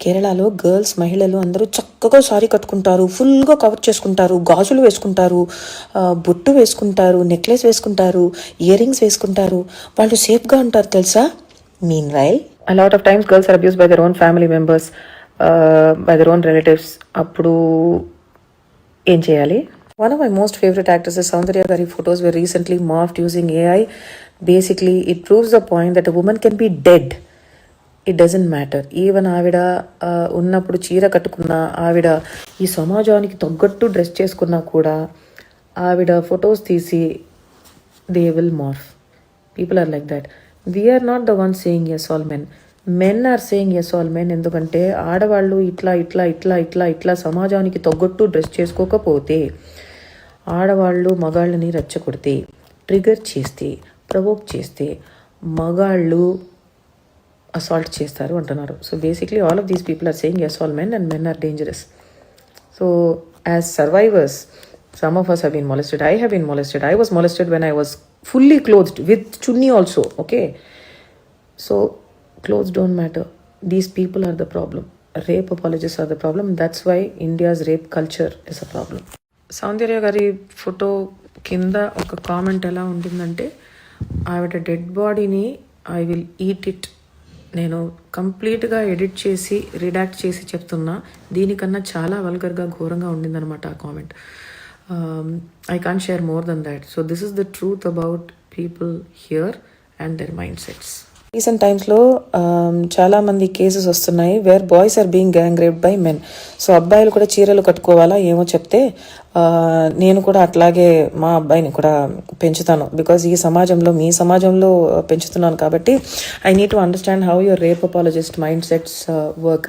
కేరళలో గర్ల్స్ మహిళలు అందరూ చక్కగా సారీ కట్టుకుంటారు. ఫుల్గా కవర్ చేసుకుంటారు. గాజులు వేసుకుంటారు. బొట్టు వేసుకుంటారు. నెక్లెస్ వేసుకుంటారు. ఇయర్ రింగ్స్ వేసుకుంటారు. వాళ్ళు సేఫ్గా ఉంటారు తెలుసా? Mean lot of times girls are abused by their own family members uh, by their own relatives. అప్పుడు ఏం చేయాలి? One of my most favourite actors Soundarya గారి photos were recently morphed using AI basically it proves the point that women can be dead it doesn't matter even ఆవిడ ఉన్నప్పుడు చీర కట్టుకున్న ఆవిడ ఈ సమాజానికి తగ్గట్టు డ్రెస్ చేసుకున్నా కూడా ఆవిడ ఫొటోస్ తీసి they will morph people are like that we're not the one saying yes all men men are saying yes all men ఎందుకంటే ఆడవాళ్ళు ఇట్లా ఇట్లా ఇట్లా ఇట్లా ఇట్లా సమాజానికి తగ్గట్టు డ్రెస్ చేసుకోకపోతే ఆడవాళ్ళు మగాళ్ళని రెచ్చగొడితే ట్రిగర్ చేస్తే ప్రవోక్ చేస్తే మగాళ్ళు అసాల్ట్ చేస్తారు అంటున్నారు. So basically all of these people are saying yes all men and men are dangerous so as survivors some of us have been molested I have been molested I was molested when I was fully clothed with chunni also okay so clothes don't matter these people are the problem rape apologies are the problem that's why India's rape culture is a problem Soundarya గారి photo కింద ఒక comment ఎలా ఉంటుందంటే ఆవిడ dead బాడీని I will eat it నేను కంప్లీట్గా edit చేసి రిడాక్ట్ చేసి చెప్తున్నా దీనికన్నా చాలా వల్గర్గా ఘోరంగా ఉండిందనమాట ఆ comment. I can share more than that so this is the truth about people here and their mindsets recent టైమ్స్లో చాలామంది కేసెస్ వస్తున్నాయి where boys are being gang rape by men so అబ్బాయిలు కూడా చీరలు కట్టుకోవాలా ఏమో చెప్తే నేను కూడా అట్లాగే మా అబ్బాయిని కూడా పెంచుతాను. బికాజ్ ఈ సమాజంలో మీ సమాజంలో పెంచుతున్నాను కాబట్టి I need to understand how your rape apologist mindsets work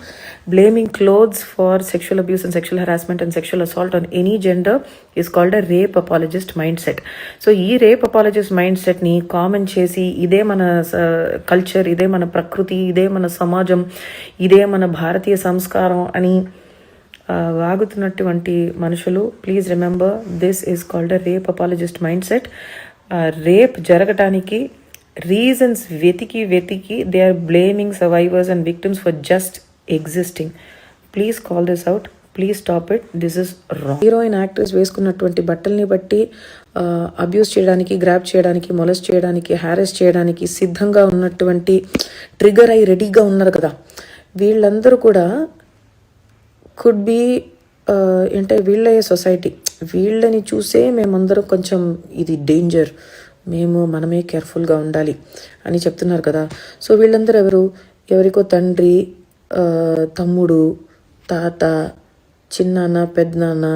blaming clothes for sexual abuse and sexual harassment and sexual assault on any gender is called a rape apologist mindset so ఈ rape apologist mind సెట్ని common చేసి ఇదే మన culture ఇదే మన ప్రకృతి ఇదే మన సమాజం ఇదే మన భారతీయ సంస్కారం అని వాగుతున్నటువంటి మనుషులు please remember this is called a rape apologist mindset rape జరగటానికి రీజన్స్ వెతికి వెతికి they are blaming survivors and victims for just existing please call this out please stop it this is wrong heroine actress వేసుకున్నటువంటి బట్టల్ని బట్టి abuse చేయడానికి grab చేయడానికి మొలస్ చేయడానికి హ్యారెస్ చేయడానికి సిద్ధంగా ఉన్నటువంటి ట్రిగర్ అయి రెడీగా ఉన్నారు కదా. వీళ్ళందరూ కూడా కుడ్ బి uh, అంటే వీళ్ళ సొసైటీ వీళ్ళని చూసే మేమందరం కొంచెం ఇది డేంజర్ మేము మనమే కేర్ఫుల్గా ఉండాలి అని చెప్తున్నారు కదా. సో వీళ్ళందరూ ఎవరు? ఎవరికో తండ్రి uh, తమ్ముడు తాత చిన్నాన్న పెద్దనాన్న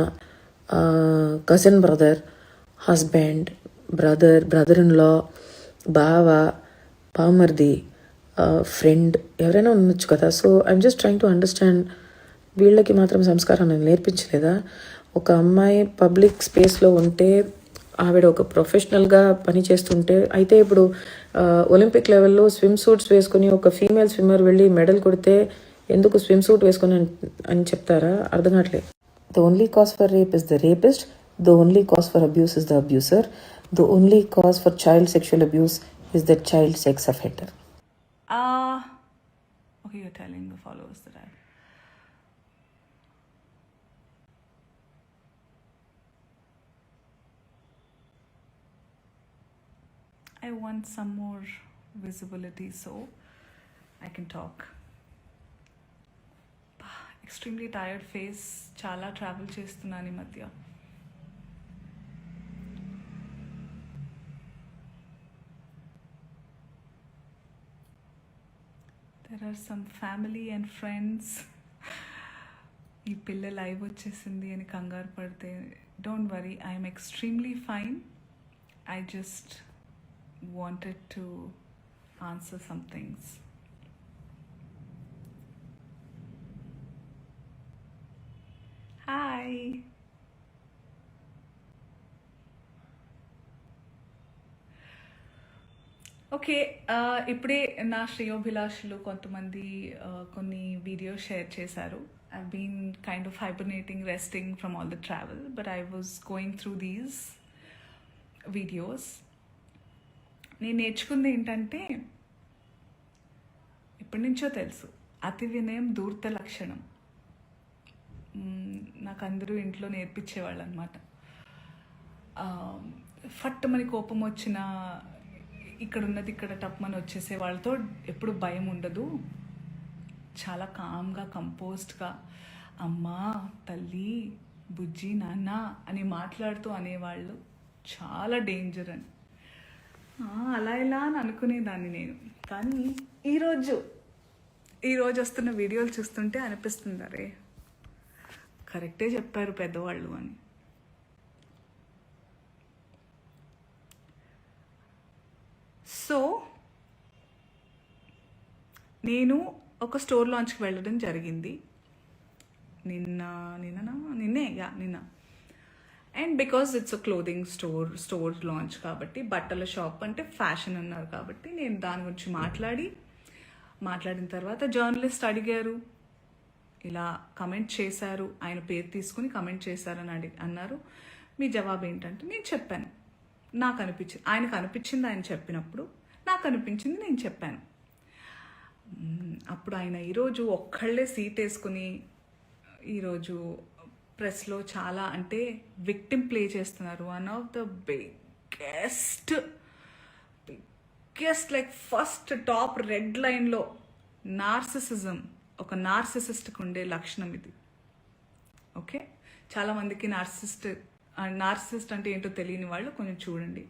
cousin brother husband brother brother in law బావ బామర్ది ఫ్రెండ్ uh, ఎవరైనా ఉండొచ్చు కదా. So I'm just trying to understand వీళ్ళకి మాత్రం సంస్కారం నేను నేర్పించలేదా? ఒక అమ్మాయి పబ్లిక్ స్పేస్లో ఉంటే ఆవిడ ఒక ప్రొఫెషనల్గా పని చేస్తుంటే అయితే ఇప్పుడు ఒలింపిక్ లెవెల్లో స్విమ్ సూట్స్ వేసుకుని ఒక ఫీమేల్ స్విమ్మర్ వెళ్ళి మెడల్ కొడితే ఎందుకు స్విమ్ సూట్ వేసుకుని అని- చెప్తారా? అర్థం కావట్లేదు. The only cause for rape is the rapist the only cause for abuse is the abuser the only cause for child sexual abuse is the child sex offender Uh, okay, you're telling the followers that I. Want some more visibility so I can talk. Extremely tired face చాలా travel చేస్తున్నాను ఈ మధ్య there are some family and friends ఈ పిల్ల live వచ్చేసింది అని కంగారు పడితే don't worry I'm extremely fine I just wanted to answer some things. Hi okay uh, ఇప్పుడే నా శ్రేయోభిలాషులు కొంతమంది uh, కొన్ని వీడియోస్ షేర్ చేశారు. I been kind of hibernating resting from all the travel but I was going through these videos నేను నేర్చుకుంది ఏంటంటే ఎప్పటి నుంచో తెలుసు అతి వినయం దూర్త లక్షణం. నాకు అందరూ ఇంట్లో నేర్పించేవాళ్ళు అనమాట ఫట్టుమని కోపం వచ్చిన ఇక్కడ ఉన్నది ఇక్కడ టప్మని వచ్చేసే వాళ్ళతో ఎప్పుడు భయం ఉండదు. చాలా కామ్గా కంపోజ్డ్గా అమ్మా తల్లి బుజ్జి నాన్న అని మాట్లాడుతూ అనేవాళ్ళు. చాలా డేంజర్ అని. అలా ఇలా అని అనుకునేదాన్ని నేను. కానీ ఈరోజు ఈరోజు వస్తున్న వీడియోలు చూస్తుంటే అనిపిస్తుంది అరే కరెక్టే చెప్పారు పెద్దవాళ్ళు అని. సో నేను ఒక స్టోర్ లాంచ్కి వెళ్ళడం జరిగింది. నిన్న నిన్ననా? నిన్నే ఇక నిన్న. And because it's a clothing store store launch కాబట్టి బట్టల షాప్ అంటే ఫ్యాషన్ అన్నారు కాబట్టి నేను దాని గురించి మాట్లాడి మాట్లాడిన తర్వాత జర్నలిస్ట్ అడిగారు. ఇలా కమెంట్ చేశారు. ఆయన పేరు తీసుకుని కమెంట్ చేశారని అడి అన్నారు. మీ జవాబు ఏంటంటే నేను చెప్పాను. నాకు అనిపించింది ఆయనకు అనిపించింది ఆయన చెప్పినప్పుడు నాకు అనిపించింది నేను చెప్పాను. అప్పుడు ఆయన ఈరోజు ఒక్కళ్ళే సీట్ వేసుకుని ఈరోజు ప్రెస్లో చాలా అంటే విక్టిమ్ ప్లే చేస్తున్నారు. One of the biggest biggest like first top red లైన్లో నార్సిసిజం ఒక నార్సిసిస్ట్కి ఉండే లక్షణం ఇది. ఓకే? చాలామందికి నార్సిస్ట్ నార్సిస్ట్ అంటే ఏంటో తెలియని వాళ్ళు కొంచెం చూడండి.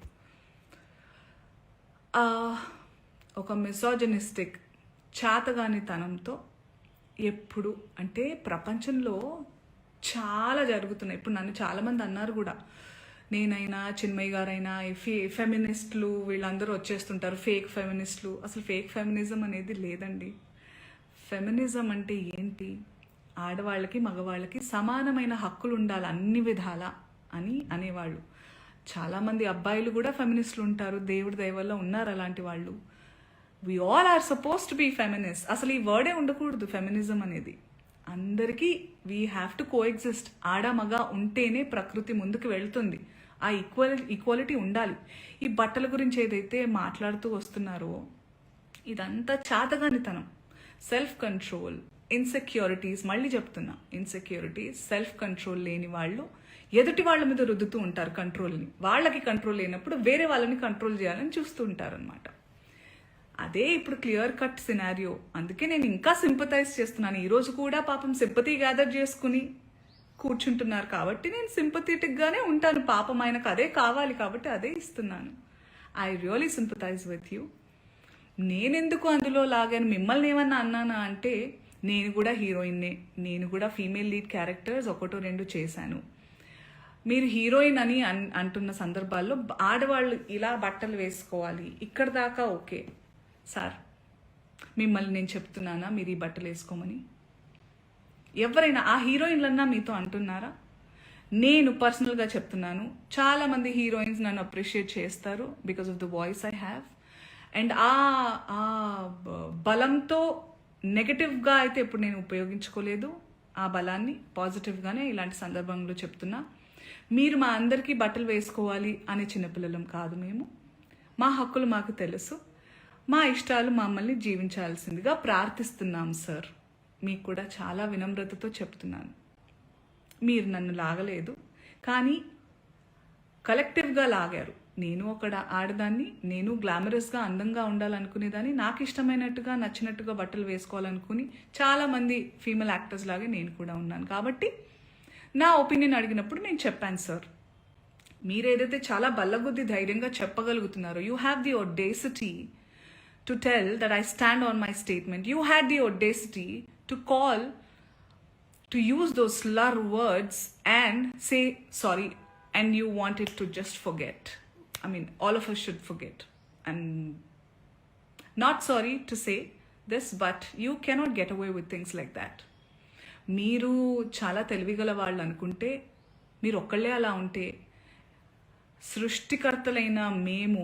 ఒక ఒక చేతగాని చాతగానితనంతో ఎప్పుడు అంటే ప్రపంచంలో చాలా జరుగుతున్నాయి. ఇప్పుడు నన్ను చాలామంది అన్నారు కూడా. నేనైనా చిన్మయ్య గారైనా ఫే ఫెమినిస్ట్లు వీళ్ళందరూ వచ్చేస్తుంటారు. ఫేక్ ఫెమినిస్ట్లు. అసలు ఫేక్ ఫెమినిజం అనేది లేదండి. ఫెమినిజం అంటే ఏంటి? ఆడవాళ్ళకి మగవాళ్ళకి సమానమైన హక్కులు ఉండాలి అన్ని విధాల అని అనేవాళ్ళు. చాలామంది అబ్బాయిలు కూడా ఫెమినిస్ట్లు ఉంటారు. దేవుడి దయవల్ల ఉన్నారు అలాంటి వాళ్ళు. We all are suppose to be feminist అసలు ఈ వర్డే ఉండకూడదు ఫెమినిజం అనేది. అందరికీ we have to coexist ఆడ మగ ఉంటేనే ప్రకృతి ముందుకు వెళ్తుంది. ఆ ఈక్వల్ ఈక్వాలిటీ ఉండాలి. ఈ బట్టల గురించి ఏదైతే మాట్లాడుతూ వస్తున్నారో ఇదంతా చాతగానితనం. సెల్ఫ్ కంట్రోల్ ఇన్సెక్యూరిటీస్ మళ్ళీ చెప్తున్నా. ఇన్సెక్యూరిటీస్ సెల్ఫ్ కంట్రోల్ లేని వాళ్ళు ఎదుటి వాళ్ళ మీద రుద్దుతూ ఉంటారు కంట్రోల్ని వాళ్ళకి కంట్రోల్ లేనప్పుడు వేరే వాళ్ళని కంట్రోల్ చేయాలని చూస్తూ ఉంటారు అనమాట అదే ఇప్పుడు క్లియర్ కట్ సినారియో. అందుకే నేను ఇంకా సింపతైజ్ చేస్తున్నాను. ఈరోజు కూడా పాపం సింపతి గ్యాదర్ చేసుకుని కూర్చుంటున్నారు కాబట్టి నేను sympathetic ఉంటాను. పాపం ఆయనకు అదే కావాలి కాబట్టి అదే ఇస్తున్నాను. I really sympathize with you నేనెందుకు అందులో లాగాను? మిమ్మల్ని ఏమన్నా అన్నానా అంటే నేను కూడా హీరోయిన్నే. నేను కూడా ఫీమేల్ లీడ్ క్యారెక్టర్స్ ఒకటో రెండు చేశాను. మీరు హీరోయిన్ అని అన్- అంటున్న సందర్భాల్లో ఆడవాళ్ళు ఇలా బట్టలు వేసుకోవాలి. ఇక్కడ దాకా ఓకే. సార్ మిమ్మల్ని నేను చెప్తున్నానా? మీరు ఈ బట్టలు వేసుకోమని. ఎవరైనా ఆ హీరోయిన్లన్నా మీతో అంటున్నారా? నేను పర్సనల్గా చెప్తున్నాను. చాలా మంది హీరోయిన్స్ నన్ను అప్రిషియేట్ చేస్తారు because of the voice I have. And ఆ ఆ బలంతో నెగటివ్గా అయితే ఇప్పుడు నేను ఉపయోగించుకోలేదు. ఆ బలాన్ని పాజిటివ్గానే ఇలాంటి సందర్భంలో చెప్తున్నా. మీరు మా అందరికీ బట్టలు వేసుకోవాలి అనే చిన్నపిల్లలం కాదు మేము. మా హక్కులు మాకు తెలుసు. మా ఇష్టాలు మమ్మల్ని జీవించాల్సిందిగా ప్రార్థిస్తున్నాం సార్. మీకు కూడా చాలా వినమ్రతతో చెప్తున్నాను. మీరు నన్ను లాగలేదు కానీ కలెక్టివ్గా లాగారు. నేను ఒకడ ఆడదాన్ని నేను గ్లామరస్గా అందంగా ఉండాలనుకునేదాన్ని నాకు ఇష్టమైనట్టుగా నచ్చినట్టుగా బట్టలు వేసుకోవాలనుకుని చాలామంది ఫీమేల్ యాక్టర్స్ లాగే నేను కూడా ఉన్నాను. కాబట్టి నా ఒపీనియన్ అడిగినప్పుడు నేను చెప్పాను సార్. మీరు ఏదైతే చాలా బల్లగుద్ది ధైర్యంగా చెప్పగలుగుతున్నారో you have the audacity to tell that I stand on my statement. You had the audacity to call, to use those slur words and say sorry and you wanted to just forget. I mean, all of us should forget. And not sorry to say this, but you cannot get away with things like that. మీరు చాలా తెలివిగల వాళ్ళు అనుకుంటే మీరు ఒక్కళ్ళే అలా ఉంటే సృష్టికర్తలైన మేము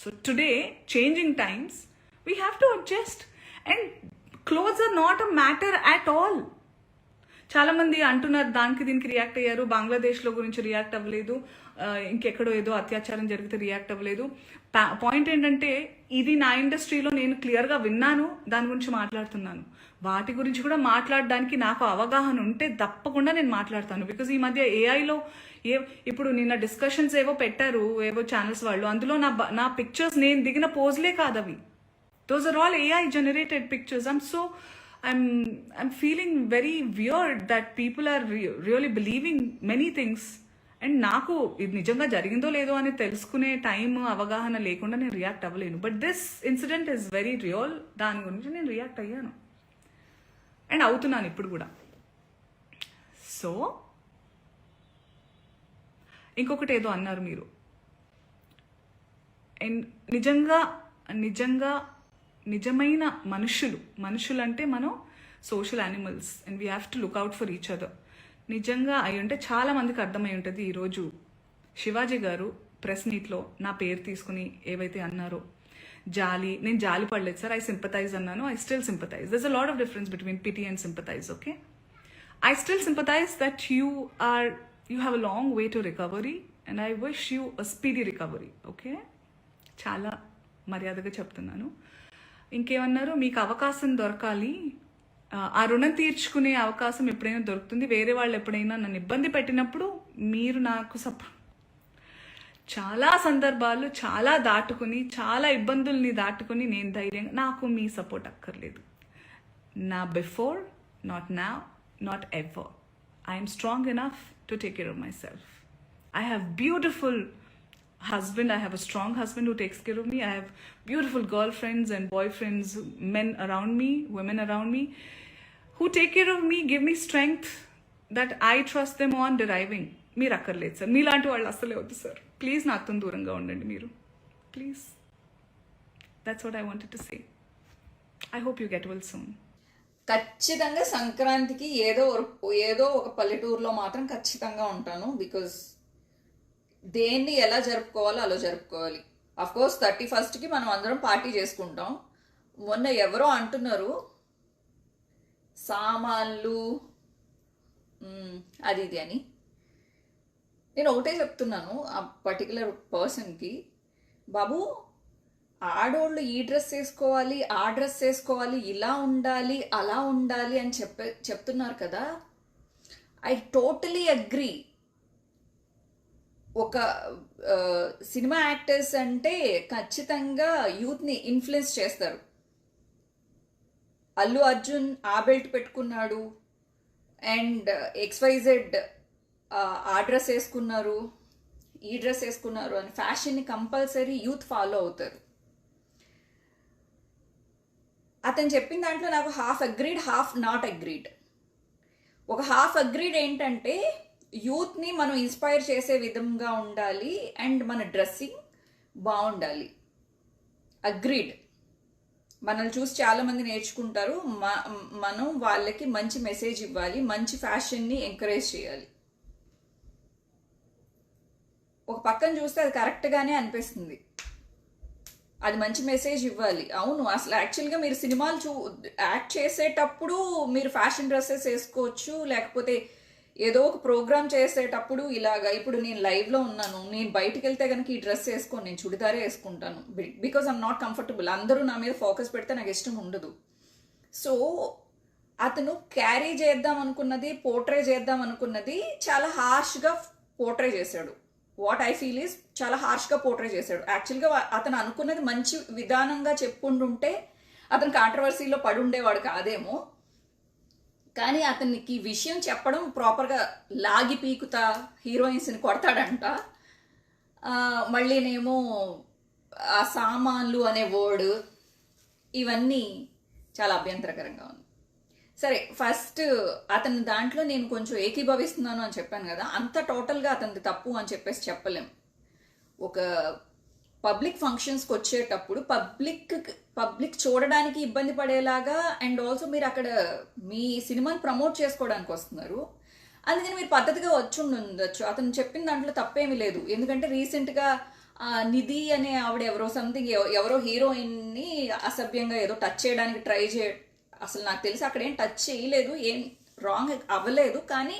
So today changing times we have to adjust and clothes are not a matter at all చాలామంది అంటున్నారు దానికి దీనికి రియాక్ట్ అయ్యారు. బంగ్లాదేశ్లో గురించి రియాక్ట్ అవ్వలేదు. ఇంకెక్కడో ఏదో అత్యాచారం జరిగితే రియాక్ట్ అవ్వలేదు. పాయింట్ ఏంటంటే ఇది నా ఇండస్ట్రీలో నేను క్లియర్గా విన్నాను. దాని గురించి మాట్లాడుతున్నాను. వాటి గురించి కూడా మాట్లాడడానికి నాకు అవగాహన ఉంటే తప్పకుండా నేను మాట్లాడతాను. బికాజ్ ఈ మధ్య ఏఐలో ఏ ఇప్పుడు నిన్న డిస్కషన్స్ ఏవో పెట్టారు ఏవో ఛానల్స్ వాళ్ళు. అందులో నా నా పిక్చర్స్ నేను దిగిన పోజ్లే కాదు అవి. Those are all AI generated pictures I'm so I'm I'm feeling very weird that people are really believing many things and నాకు ఇది నిజంగా జరిగిందో లేదో అని తెలుసుకునే టైం అవగాహన లేకుండా నేను react అవ్వలేను. But this incident is very real దాని గురించి నేను రియాక్ట్ అయ్యాను. అండ్ అవుతున్నాను ఇప్పుడు కూడా. సో ఇంకొకటి ఏదో అన్నారు మీరు. అండ్ నిజంగా నిజంగా నిజమైన మనుషులు మనుషులు అంటే మనం social animals and we have to look out for each other. నిజంగా అయి ఉంటే చాలా మందికి అర్థమై ఉంటుంది ఈరోజు శివాజీ గారు ప్రెస్ మీట్లో నా పేరు తీసుకుని ఏవైతే అన్నారో జాలి నేను జాలి పడలేదు సార్ ఐ సింపతైజ్ అన్నాను I still sympathize. There's a lot of difference between pity and sympathize okay I still sympathize that you are you have a long way to recovery and I wish you a speedy recovery okay చాలా మర్యాదగా చెప్తున్నాను. ఇంకేమన్నారు? మీకు అవకాశం దొరకాలి. ఆ, ఆ రుణం తీర్చుకునే అవకాశం ఎప్పుడైనా దొరుకుతుంది. వేరే వాళ్ళు ఎప్పుడైనా నన్ను ఇబ్బంది పెట్టినప్పుడు మీరు నాకు సప చాలా సందర్భాలు చాలా దాటుకుని చాలా ఇబ్బందుల్ని దాటుకుని నేను ధైర్యంగా నాకు మీ సపోర్ట్ అక్కర్లేదు. Not before not now not ever. I'm strong enough to take care of myself I have beautiful husband i have a strong husband who takes care of me i have beautiful girlfriends and boyfriends men around me women around me who take care of me give me strength that i trust them on deriving మీరు అక్కర్లేదు sir మీలాంటి వాళ్ళు అస్సలే వద్దు sir please నాతో దూరంగా ఉండండి మీరు please that's what I wanted to say I hope you get well soon ఖచ్చితంగా సంక్రాంతికి ఏదో ఏదో ఒక పల్లెటూరులో మాత్రం ఖచ్చితంగా ఉంటాను బికాజ్ దేన్ని ఎలా జరుపుకోవాలో అలా జరుపుకోవాలి. అఫ్ కోర్స్ థర్టీ ఫస్ట్కి మనం అందరం పార్టీ చేసుకుంటాం. మొన్న ఎవరో అంటున్నారు సామాన్లు అది ఇది అని. నేను ఒకటే చెప్తున్నాను ఆ పర్టికులర్ పర్సన్కి బాబు ఆడోళ్ళు ఈ డ్రెస్ వేసుకోవాలి ఆ డ్రెస్ వేసుకోవాలి ఇలా ఉండాలి అలా ఉండాలి అని చెప్పే చెప్తున్నారు కదా. I totally agree. ఒక సినిమా యాక్టర్స్ అంటే ఖచ్చితంగా యూత్ని ఇన్ఫ్లుయెన్స్ చేస్తారు. అల్లు అర్జున్ ఆ బెల్ట్ పెట్టుకున్నాడు అండ్ ఎక్స్వైజెడ్ ఆ డ్రెస్ వేసుకున్నారు ఈ డ్రెస్ వేసుకున్నారు అని ఫ్యాషన్ని కంపల్సరీ యూత్ ఫాలో అవుతారు. అతను చెప్పిన దాంట్లో నాకు half agreed half not agreed ఒక హాఫ్ అగ్రీడ్ ఏంటంటే యూత్ని మనం ఇన్స్పైర్ చేసే విధంగా ఉండాలి అండ్ మన డ్రెస్సింగ్ బాగుండాలి. అగ్రీడ్ మనల్ని చూసి చాలామంది నేర్చుకుంటారు మ- మనం వాళ్ళకి మంచి మెసేజ్ ఇవ్వాలి మంచి ఫ్యాషన్ని ఎంకరేజ్ చేయాలి. ఒక పక్కన చూస్తే అది కరెక్ట్గానే అనిపిస్తుంది. అది మంచి మెసేజ్ ఇవ్వాలి. అవును అసలు యాక్చువల్గా మీరు సినిమాలు చూ యాక్ట్ చేసేటప్పుడు మీరు ఫ్యాషన్ డ్రెస్సెస్ వేసుకోవచ్చు లేకపోతే ఏదో ఒక ప్రోగ్రామ్ చేసేటప్పుడు ఇలాగా ఇప్పుడు నేను లైవ్లో ఉన్నాను నేను బయటికి వెళ్తే కనుక ఈ డ్రెస్ వేసుకోను నేను చుడిదారే వేసుకుంటాను బికాజ్ ఐమ్ నాట్ కంఫర్టబుల్ అందరూ నా మీద ఫోకస్ పెడితే నాకు ఇష్టం ఉండదు. సో అతను క్యారీ చేద్దాం అనుకున్నది పోర్ట్రే చేద్దాం అనుకున్నది చాలా హార్ష్గా పోర్ట్రే చేశాడు. వాట్ ఐ ఫీల్ ఈస్ చాలా హార్ష్గా పోర్ట్రే చేశాడు. యాక్చువల్గా అతను అనుకున్నది మంచి విధానంగా చెప్పుకుంటుంటే అతను కాంట్రవర్సీలో పడి ఉండేవాడు కాదేమో. కానీ అతనికి విషయం చెప్పడం ప్రాపర్గా లాగి పీకుతా హీరోయిన్స్ని కొడతాడంట. మళ్ళీ మళ్ళీనేమో ఆ సామాన్లు అనే వర్డ్ ఇవన్నీ చాలా అభ్యంతరకరంగా ఉంది. సరే ఫస్ట్ అతని దాంట్లో నేను కొంచెం ఏకీభవిస్తున్నాను అని చెప్పాను కదా అంత టోటల్గా అతనిది తప్పు అని చెప్పేసి చెప్పలేం. ఒక పబ్లిక్ ఫంక్షన్స్కి వచ్చేటప్పుడు పబ్లిక్ పబ్లిక్ చూడడానికి ఇబ్బంది పడేలాగా అండ్ ఆల్సో మీరు అక్కడ మీ సినిమాని ప్రమోట్ చేసుకోవడానికి వస్తున్నారు. అందుకని మీరు పద్ధతిగా వచ్చి ఉండొచ్చు. అతను చెప్పిన దాంట్లో తప్పేమీ లేదు. ఎందుకంటే రీసెంట్గా నిధి అనే ఆవిడ ఎవరో సంథింగ్ ఎవరో హీరోయిన్ని అసభ్యంగా ఏదో టచ్ చేయడానికి ట్రై చే అసలు నాకు తెలిసి అక్కడ ఏం టచ్ చేయలేదు ఏం రాంగ్ అవ్వలేదు కానీ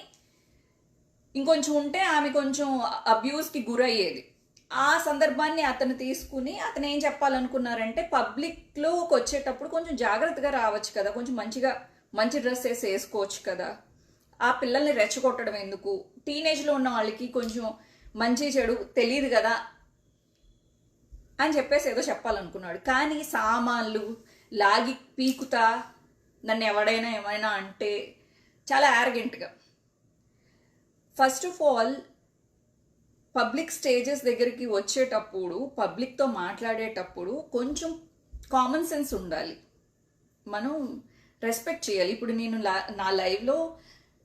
ఇంకొంచెం ఉంటే ఆమె కొంచెం అబ్యూస్కి గురయ్యేది. ఆ సందర్భాన్ని అతను తీసుకుని అతను ఏం చెప్పాలనుకున్నారంటే పబ్లిక్లోకి వచ్చేటప్పుడు కొంచెం జాగ్రత్తగా రావచ్చు కదా కొంచెం మంచిగా మంచి డ్రెస్ వేసి వేసుకోవచ్చు కదా. ఆ పిల్లల్ని రెచ్చగొట్టడం ఎందుకు? టీనేజ్లో ఉన్న వాళ్ళకి కొంచెం మంచి చెడు తెలియదు కదా అని చెప్పేసి ఏదో చెప్పాలనుకున్నాడు. కానీ సామాన్లు లాగి పీకుతా నన్ను ఎవడైనా ఏమైనా అంటే చాలా యారగెంట్గా first of all public stages దగ్గరికి వచ్చేటప్పుడు పబ్లిక్తో మాట్లాడేటప్పుడు కొంచెం కామన్ సెన్స్ ఉండాలి. మనం రెస్పెక్ట్ చేయాలి. ఇప్పుడు నేను లా- నా లైవ్లో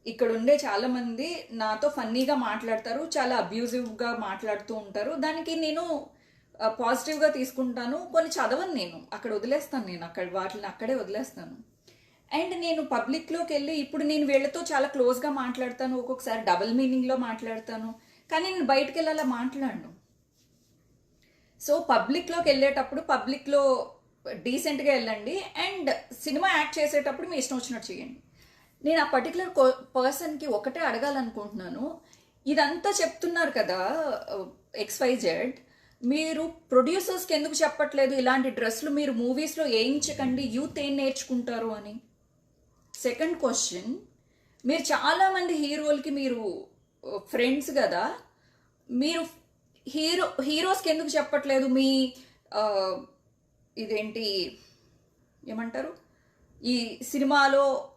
ఇక్కడ ఉండే చాలామంది నాతో ఫన్నీగా మాట్లాడతారు చాలా అబ్యూజివ్గా మాట్లాడుతూ ఉంటారు. దానికి నేను పాజిటివ్గా తీసుకుంటాను. కొన్ని చదవను నేను. అక్కడ వదిలేస్తాను నేను. అక్కడ వాటిని అక్కడే వదిలేస్తాను. అండ్ నేను పబ్లిక్లోకి వెళ్ళి ఇప్పుడు నేను వీళ్ళతో చాలా క్లోజ్గా మాట్లాడతాను ఒక్కొక్కసారి డబుల్ మీనింగ్లో మాట్లాడతాను కానీ నేను బయటకు వెళ్ళి అలా మాట్లాడను. సో పబ్లిక్లోకి వెళ్ళేటప్పుడు పబ్లిక్లో డీసెంట్గా వెళ్ళండి అండ్ సినిమా యాక్ట్ చేసేటప్పుడు మీ ఇష్టం వచ్చినట్టు చేయండి. నేను ఆ పర్టికులర్ పర్సన్కి ఒకటే అడగాలనుకుంటున్నాను. ఇదంతా చెప్తున్నారు కదా ఎక్స్వైజెడ్ మీరు ప్రొడ్యూసర్స్కి ఎందుకు చెప్పట్లేదు? ఇలాంటి డ్రెస్సులు మీరు మూవీస్లో వేయించకండి యూత్ ఏం నేర్చుకుంటారు అని. సెకండ్ క్వశ్చన్ మీరు చాలామంది హీరోలకి మీరు ఫ్రెండ్స్ కదా. మీరు హీరో హీరోస్కి ఎందుకు చెప్పట్లేదు? మీ ఇదేంటి ఏమంటారు? ఈ సినిమాలో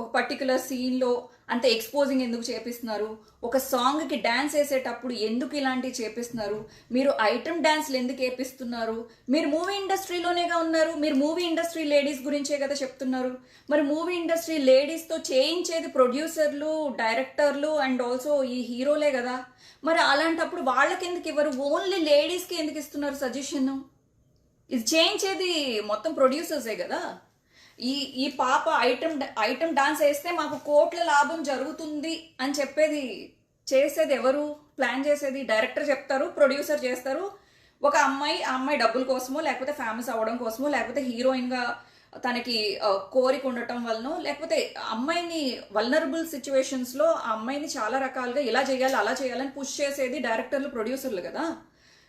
ఒక పర్టికులర్ సీన్లో అంత ఎక్స్పోజింగ్ ఎందుకు చేపిస్తున్నారు? ఒక సాంగ్కి డ్యాన్స్ వేసేటప్పుడు ఎందుకు ఇలాంటివి చేపిస్తున్నారు? మీరు ఐటమ్ డ్యాన్స్లు ఎందుకు వేపిస్తున్నారు? మీరు మూవీ ఇండస్ట్రీలోనేగా ఉన్నారు. మీరు మూవీ ఇండస్ట్రీ లేడీస్ గురించే కదా చెప్తున్నారు. మరి మూవీ ఇండస్ట్రీ లేడీస్తో చేయించేది ప్రొడ్యూసర్లు డైరెక్టర్లు అండ్ ఆల్సో ఈ హీరోలే కదా. మరి అలాంటప్పుడు వాళ్ళకి ఎందుకు ఇవ్వరు ఓన్లీ లేడీస్కి ఎందుకు ఇస్తున్నారు సజెషన్ ఇది చేయించేది మొత్తం ప్రొడ్యూసర్సే కదా. ఈ ఈ పాప ఐటమ్ ఐటమ్ డాన్స్ వేస్తే మాకు కోట్ల లాభం జరుగుతుంది అని చెప్పేది చేసేది ఎవరు? ప్లాన్ చేసేది డైరెక్టర్ చెప్తారు ప్రొడ్యూసర్ చేస్తారు. ఒక అమ్మాయి ఆ అమ్మాయి డబ్బుల కోసమో లేకపోతే ఫేమస్ అవ్వడం కోసమో లేకపోతే హీరోయిన్గా తనకి కోరిక ఉండటం వలనో లేకపోతే అమ్మాయిని వల్నరబుల్ సిచ్యువేషన్స్లో ఆ అమ్మాయిని చాలా రకాలుగా ఇలా చేయాలి అలా చేయాలని పుష్ చేసేది డైరెక్టర్లు ప్రొడ్యూసర్లు కదా.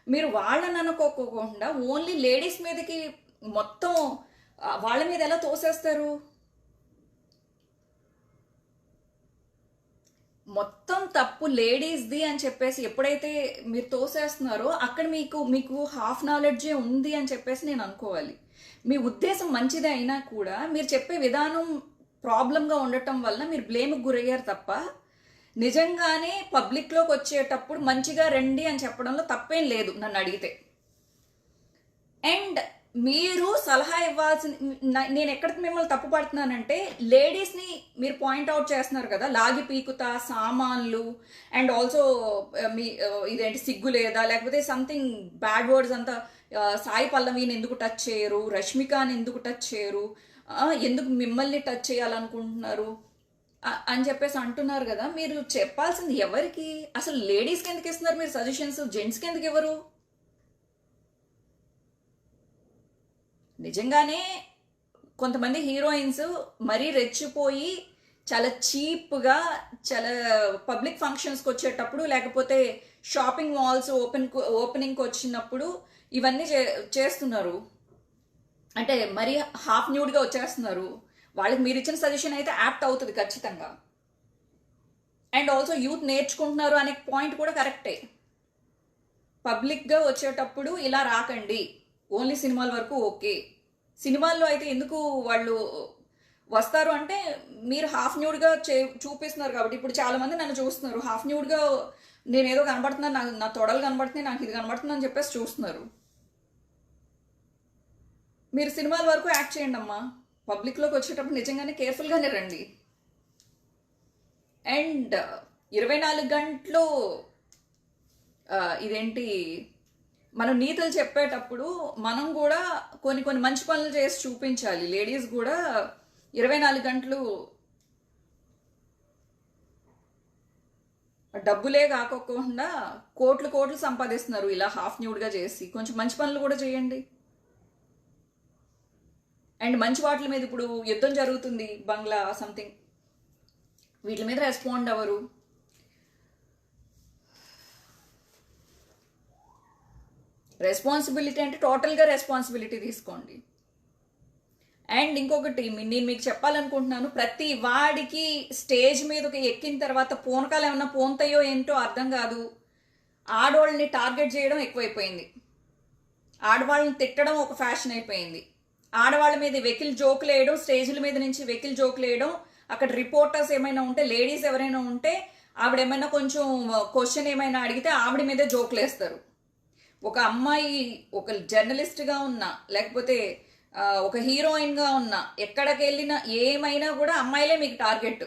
మీరు వాళ్ళని అనుకోకుండా ఓన్లీ లేడీస్ మీదకి మొత్తం వాళ్ళ మీద ఎలా తోసేస్తారు? మొత్తం తప్పు లేడీస్ది అని చెప్పేసి ఎప్పుడైతే మీరు తోసేస్తున్నారో అక్కడ మీకు మీకు హాఫ్ నాలెడ్జే ఉంది అని చెప్పేసి నేను అనుకోవాలి. మీ ఉద్దేశం మంచిదే అయినా కూడా మీరు చెప్పే విధానం ప్రాబ్లంగా ఉండటం వల్ల మీరు బ్లేమ్కి గురయ్యారు తప్ప నిజంగానే పబ్లిక్లోకి వచ్చేటప్పుడు మంచిగా రండి అని చెప్పడంలో తప్పేం లేదు నన్ను అడిగితే. అండ్ మీరు సలహా ఇవ్వాల్సిన నేను ఎక్కడ మిమ్మల్ని తప్పు పడుతున్నానంటే లేడీస్ని మీరు పాయింట్ అవుట్ చేస్తున్నారు కదా లాగి పీకుత సామాన్లు అండ్ ఆల్సో uh, మీ uh, ఇదేంటి సిగ్గు లేదా లేకపోతే సంథింగ్ బ్యాడ్ వర్డ్స్ అంతా uh, సాయి పల్లవిని ఎందుకు టచ్ చేయరు రష్మికాని ఎందుకు టచ్ చేయరు ఎందుకు మిమ్మల్ని టచ్ చేయాలనుకుంటున్నారు అని చెప్పేసి అంటున్నారు కదా మీరు చెప్పాల్సింది ఎవరికి? అసలు లేడీస్కి ఎందుకు ఇస్తున్నారు మీరు సజెషన్స్ జెంట్స్కి ఎందుకు ఇవ్వరు? నిజంగానే కొంతమంది హీరోయిన్స్ మరీ రెచ్చిపోయి చాలా చీప్గా చాలా పబ్లిక్ ఫంక్షన్స్కి వచ్చేటప్పుడు లేకపోతే షాపింగ్ మాల్స్ ఓపెన్ ఓపెనింగ్కి వచ్చినప్పుడు ఇవన్నీ చే చేస్తున్నారు. అంటే మరీ హాఫ్ న్యూడ్గా వచ్చేస్తున్నారు. వాళ్ళకి మీరు ఇచ్చిన సజెషన్ అయితే యాప్ట్ అవుతుంది ఖచ్చితంగా. అండ్ ఆల్సో యూత్ నేర్చుకుంటున్నారు అనే పాయింట్ కూడా కరెక్టే. పబ్లిక్గా వచ్చేటప్పుడు ఇలా రాకండి. ఓన్లీ సినిమాల వరకు ఓకే. సినిమాల్లో అయితే ఎందుకు వాళ్ళు వస్తారు అంటే మీరు హాఫ్ న్యూడ్గా చే చూపిస్తున్నారు కాబట్టి ఇప్పుడు చాలామంది నన్ను చూస్తున్నారు. హాఫ్ న్యూడ్గా నేను ఏదో కనబడుతున్నాను నాకు నా తొడలు కనబడుతున్నాయి నాకు ఇది కనబడుతుంది అని చెప్పేసి చూస్తున్నారు. మీరు సినిమాల వరకు యాక్ట్ చేయండి అమ్మా. పబ్లిక్లోకి వచ్చేటప్పుడు నిజంగానే కేర్ఫుల్గానే రండి. అండ్ ఇరవై నాలుగు గంటలు ఇదేంటి మనం నీతులు చెప్పేటప్పుడు మనం కూడా కొన్ని కొన్ని మంచి పనులు చేసి చూపించాలి. లేడీస్ కూడా ఇరవై నాలుగు గంటలు డబ్బులే కాకోకుండా కోట్లు కోట్లు సంపాదిస్తున్నారు. ఇలా హాఫ్ న్యూడ్గా చేసి కొంచెం మంచి పనులు కూడా చేయండి. అండ్ మంచి వాటి మీద ఇప్పుడు యుద్ధం జరుగుతుంది బంగ్లా సంథింగ్ వీటి మీద రెస్పాండ్ అవ్వరు. రెస్పాన్సిబిలిటీ అంటే టోటల్గా రెస్పాన్సిబిలిటీ తీసుకోండి. అండ్ ఇంకొకటి నేను మీకు చెప్పాలనుకుంటున్నాను ప్రతి వాడికి స్టేజ్ మీదకి ఎక్కిన తర్వాత పూనకాలు ఏమన్నా పోంతాయో ఏంటో అర్థం కాదు. ఆడవాళ్ళని టార్గెట్ చేయడం ఎక్కువైపోయింది. ఆడవాళ్ళని తిట్టడం ఒక ఫ్యాషన్ అయిపోయింది. ఆడవాళ్ళ మీద వెకిల్ జోకులు వేయడం స్టేజ్ల మీద నుంచి వెకిల్ జోకులు వేయడం అక్కడ రిపోర్టర్స్ ఏమైనా ఉంటే లేడీస్ ఎవరైనా ఉంటే ఆవిడ ఏమైనా కొంచెం uh, క్వశ్చన్ ఏమైనా అడిగితే ఆవిడ మీద జోకులు వేస్తారు ఒక అమ్మాయి ఒక జర్నలిస్ట్గా ఉన్నా లేకపోతే ఒక హీరోయిన్గా ఉన్నా ఎక్కడికి వెళ్ళినా ఏమైనా కూడా అమ్మాయిలే మీకు టార్గెట్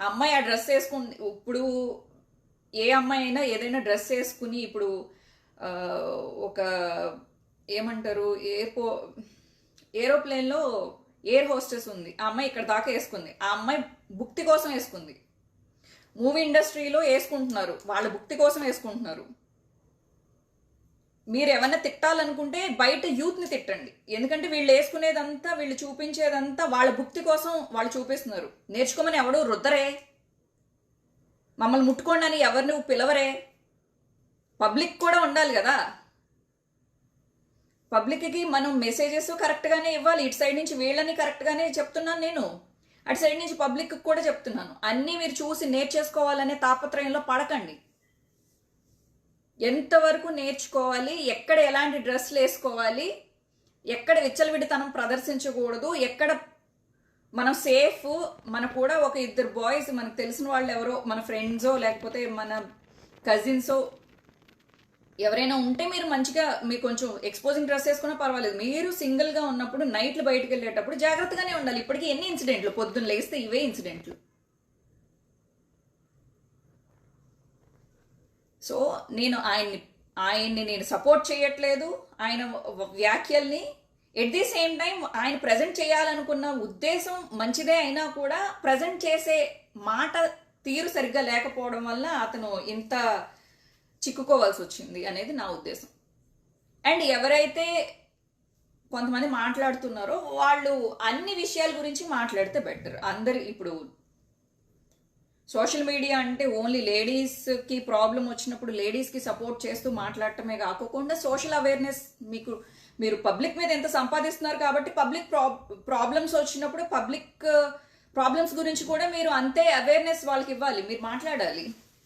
అమ్మాయి ఆ డ్రెస్ వేసుకుంది ఇప్పుడు ఏ అమ్మాయి అయినా ఏదైనా డ్రెస్ వేసుకుని ఇప్పుడు ఒక ఏమంటారు ఎయిర్పో ఏరోప్లేన్లో ఎయిర్ హోస్టెస్ ఉంది. ఆ అమ్మాయి ఇక్కడ దాకా వేసుకుంది. ఆ అమ్మాయి భుక్తి కోసం వేసుకుంది. మూవీ ఇండస్ట్రీలో వేసుకుంటున్నారు. వాళ్ళ భుక్తి కోసం వేసుకుంటున్నారు. మీరు ఏమన్నా తిట్టాలనుకుంటే బయట యూత్ని తిట్టండి. ఎందుకంటే వీళ్ళు వేసుకునేదంతా వీళ్ళు చూపించేదంతా వాళ్ళ భుక్తి కోసం వాళ్ళు చూపిస్తున్నారు. నేర్చుకోమని ఎవడు రుద్దరే. మమ్మల్ని ముట్టుకోండి అని ఎవరిని పిలవరే. పబ్లిక్ కూడా ఉండాలి కదా. పబ్లిక్కి మనం మెసేజెస్ కరెక్ట్గానే ఇవ్వాలి. ఇటు సైడ్ నుంచి వీళ్ళని కరెక్ట్గానే చెప్తున్నాను నేను. అటు సైడ్ నుంచి పబ్లిక్ కూడా చెప్తున్నాను. అన్నీ మీరు చూసి నేర్చేసుకోవాలనే తాపత్రయంలో పడకండి. ఎంతవరకు నేర్చుకోవాలి ఎక్కడ ఎలాంటి డ్రెస్సులు వేసుకోవాలి ఎక్కడ విచ్చలవిడితనం ప్రదర్శించకూడదు ఎక్కడ మనం సేఫ్ మన కూడా ఒక ఇద్దరు బాయ్స్ మనకు తెలిసిన వాళ్ళు ఎవరో మన ఫ్రెండ్సో లేకపోతే మన కజిన్సో ఎవరైనా ఉంటే మీరు మంచిగా మీరు కొంచెం ఎక్స్పోజింగ్ డ్రెస్ వేసుకున్నా పర్వాలేదు. మీరు సింగిల్గా ఉన్నప్పుడు నైట్లు బయటకు వెళ్ళేటప్పుడు జాగ్రత్తగానే ఉండాలి. ఇప్పటికీ ఎన్ని ఇన్సిడెంట్లు పొద్దున్న లేస్తే ఇవే ఇన్సిడెంట్లు సో నేను ఆయన్ని ఆయన్ని నేను సపోర్ట్ చేయట్లేదు. ఆయన వ్యాఖ్యల్ని ఎట్ ది సేమ్ టైం ఆయన ప్రజెంట్ చేయాలనుకున్న ఉద్దేశం మంచిదే అయినా కూడా ప్రజెంట్ చేసే మాట తీరు సరిగ్గా లేకపోవడం వల్ల అతను ఇంత చిక్కుకోవాల్సి వచ్చింది అనేది నా ఉద్దేశం. అండ్ ఎవరైతే కొంతమంది మాట్లాడుతున్నారో వాళ్ళు అన్ని విషయాల గురించి మాట్లాడితే బెటర్. అందరు ఇప్పుడు సోషల్ మీడియా అంటే ఓన్లీ లేడీస్కి ప్రాబ్లం వచ్చినప్పుడు లేడీస్కి సపోర్ట్ చేస్తూ మాట్లాడటమే కాకుండా సోషల్ అవేర్నెస్ మీకు మీరు పబ్లిక్ మీద ఎంత సంపాదిస్తున్నారు కాబట్టి పబ్లిక్ ప్రాబ్లమ్స్ వచ్చినప్పుడు పబ్లిక్ ప్రాబ్లమ్స్ గురించి కూడా మీరు అంతే అవేర్నెస్ వాళ్ళకి ఇవ్వాలి. మీరు మాట్లాడాలి.